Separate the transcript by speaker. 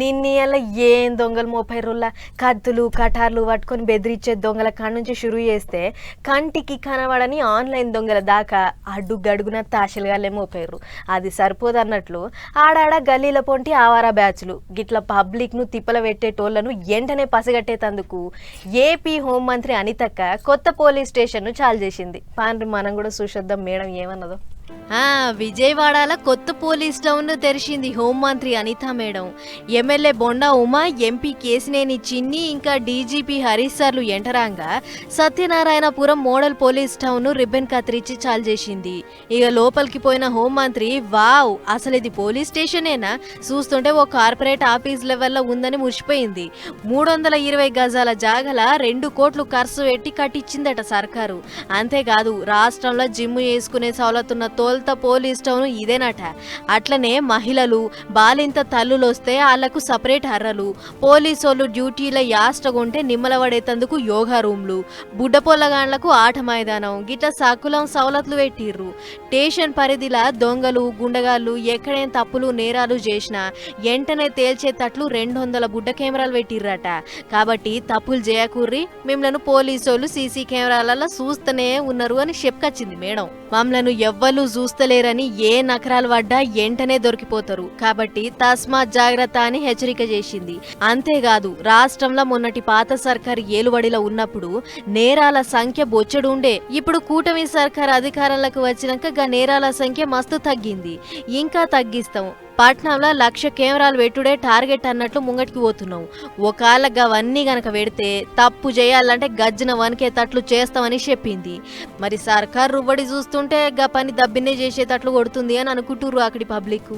Speaker 1: నిన్న ఏం దొంగలు మోపై రోజుల కత్తులు కటార్లు పట్టుకొని బెదిరించే దొంగల కాడ నుంచి షురూ చేస్తే కంటికి కనబడని ఆన్లైన్ దొంగల దాకా అడుగడుగున తాశలుగాలే మోపారు అది సరిపోదు అన్నట్లు ఆడాడ గల్లీల పొంటి ఆవారా బ్యాచ్లు గిట్ల పబ్లిక్ను తిప్పల పెట్టేటోళ్ళను ఎంటనే పసిగట్టేతందుకు ఏపీ హోంమంత్రి అనితక్క కొత్త పోలీస్ స్టేషన్ను చాలు చేసింది. పాండ్రి మనం కూడా చూసొద్దాం మేడం ఏమన్నదో. విజయవాడల కొత్త పోలీస్ టౌన్ తెరిచింది హోంమంత్రి Anitha madam. MLA Bonda Uma MP Kesineni Chinni ఇంకా డీజీపీ హరీష్ సార్లు ఎంటరాంగా Satyanarayanapuram model police town ribbon కత్తిరించి చాలు చేసింది. ఇక లోపలికి పోయిన హోంమంత్రి వావ్ అసలు ఇది పోలీస్ స్టేషనేనా? చూస్తుంటే ఓ కార్పొరేట్ ఆఫీస్ లెవెల్లో ఉందని మురిసిపోయింది. మూడు వందల ఇరవై గజాల జాగల రెండు కోట్లు ఖర్చు పెట్టి కట్టించిందట సర్కారు. అంతేకాదు రాష్ట్రంలో జిమ్ చేసుకునే సవలతున్న తోల్త పోలీస్ టౌన్ ఇదేనట. అట్లనే మహిళలు బాలింత తల్లులు వస్తే వాళ్ళకు సపరేట్ హర్రలు. పోలీసోళ్ళు డ్యూటీల యాస్టగుంటే నిమ్మలవడేతందుకు యోగా రూమ్లు. బుడ్డ పొల్లగాండ్లకు ఆట మైదానం. గిట్ల సకులం సవలతులు పెట్టిర్రు. స్టేషన్ పరిధిలా దొంగలు గుండగాళ్ళు ఎక్కడేం తప్పులు నేరాలు చేసినా ఎంటనే తేల్చేటట్లు రెండు వందల బుడ్డ కెమెరాలు పెట్టిర్రట. కాబట్టి తప్పులు చేయకూర్రి మిమ్మల్ని పోలీసోళ్ళు సీసీ కెమెరాలలో చూస్తూనే ఉన్నారు అని చెప్పుకొచ్చింది మేడం. మమ్మలను ఎవ్వరు చూస్తలేరని ఏ నకరాలు పడ్డా ఎంటనే దొరికిపోతారు. కాబట్టి తస్మాత్ జాగ్రత్త అని హెచ్చరిక చేసింది. అంతేకాదు రాష్ట్రంలో మొన్నటి పాత సర్కారు ఏలుబడిలో ఉన్నప్పుడు నేరాల సంఖ్య బొచ్చడు ఉండే ఇప్పుడు కూటమి సర్కార్ అధికారంలోకి వచ్చినాక గా నేరాల సంఖ్య మస్తు తగ్గింది. ఇంకా తగ్గిస్తాం. పట్నంలో లక్ష కెమెరాలు పెట్టుడే టార్గెట్ అన్నట్లు ముంగటికి పోతున్నాం ఒకవేళ అవన్నీ గనక పెడితే తప్పు చేయాలంటే గజ్జన వనికేటట్లు చేస్తామని చెప్పింది. మరి సర్కార్ రువ్వడి చూస్తుంటే గా పని దబ్బినే చేసేటట్లు కొడుతుంది అని అనుకుంటుర్రు అక్కడి పబ్లిక్